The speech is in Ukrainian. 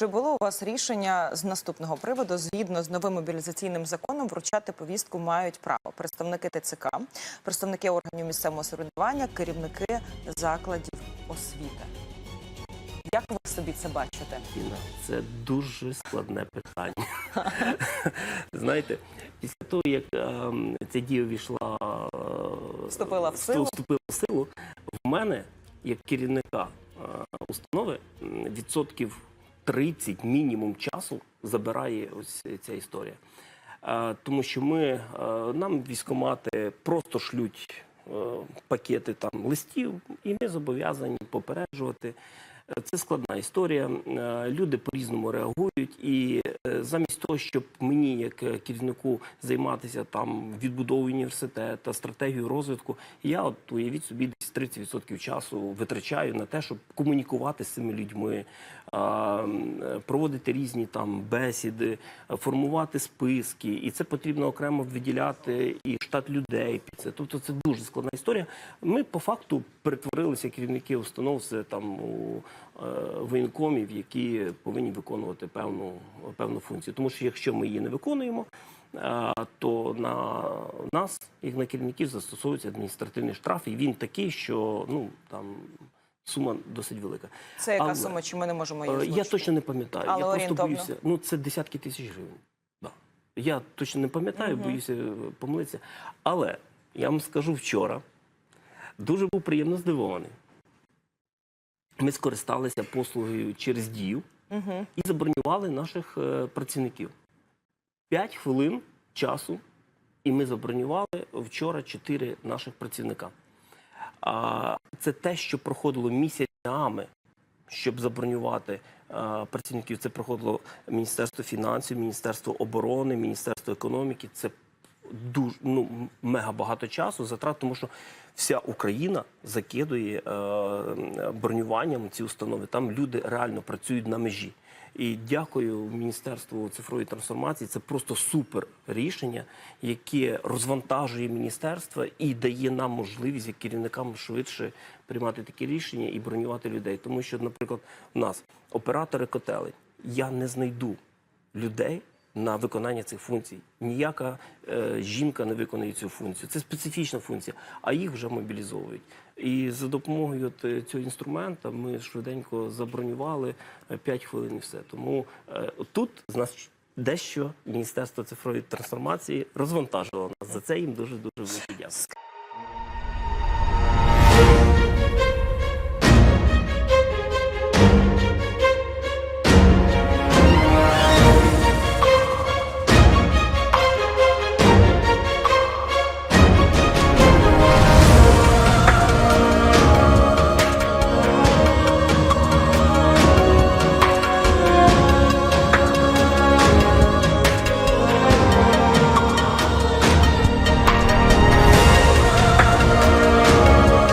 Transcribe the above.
Чи було у вас рішення з наступного приводу? Згідно з новим мобілізаційним законом, вручати повістку мають право представники ТЦК, представники органів місцевого самоврядування, керівники закладів освіти. Як ви собі це бачите? Це дуже складне питання. Знаєте, після того, як ем, ця дія війшла е, Вступила в силу? вступила в силу, в мене, як керівника е, установи, м, відсотків 30 мінімум часу забирає ось ця історія. Тому що ми, е, нам військомати просто шлють е, пакети там листів, і ми зобов'язані попереджувати. Це складна історія. Е, Люди по-різному реагують, і е, замість того, щоб мені, як е, керівнику, займатися там відбудовою університету, стратегією розвитку, я от уявіть собі десь 30% часу витрачаю на те, щоб комунікувати з цими людьми, проводити різні там бесіди, формувати списки, і це потрібно окремо виділяти і штат людей під це. Тобто це дуже складна історія. Ми по факту перетворилися керівники установ це там у воєнкомів, які повинні виконувати певну певну функцію. Тому що якщо ми її не виконуємо, е, то на нас, як на керівників, застосовується адміністративний штраф, і він такий, що ну там сума досить велика. Це яка Але, сума? Чи ми не можемо її Е, Я точно не пам'ятаю. Але я просто орієнтовно? боюся. Ну це десятки тисяч гривень. Да. Я точно не пам'ятаю, Мгм. боюся е, помилитися. Але я вам скажу вчора, дуже був приємно здивований. Ми скористалися послугою через дію Угу. і забронювали наших е, працівників. П'ять хвилин часу, і ми забронювали вчора чотири наших працівника. А це те, що проходило місяцями, щоб забронювати е, працівників. Це проходило Міністерство фінансів, Міністерство оборони, Міністерство економіки. Це дуже ну мега багато часу затрат, тому що вся Україна закидує е, бронюванням ці установи. Там люди реально працюють на межі. І дякую Міністерству цифрової трансформації. Це просто супер рішення, яке розвантажує міністерство і дає нам можливість як керівникам швидше приймати такі рішення і бронювати людей. Тому що, наприклад, у нас оператори котелень. Я не знайду людей на виконання цих функцій. Ніяка е, жінка не виконує цю функцію. Це специфічна функція, а їх вже мобілізовують. І за допомогою е, цього інструмента ми швиденько забронювали 5 хвилин і все. Тому е, тут з нас дещо Міністерство цифрової трансформації розвантажило нас. За це їм дуже дуже дякую.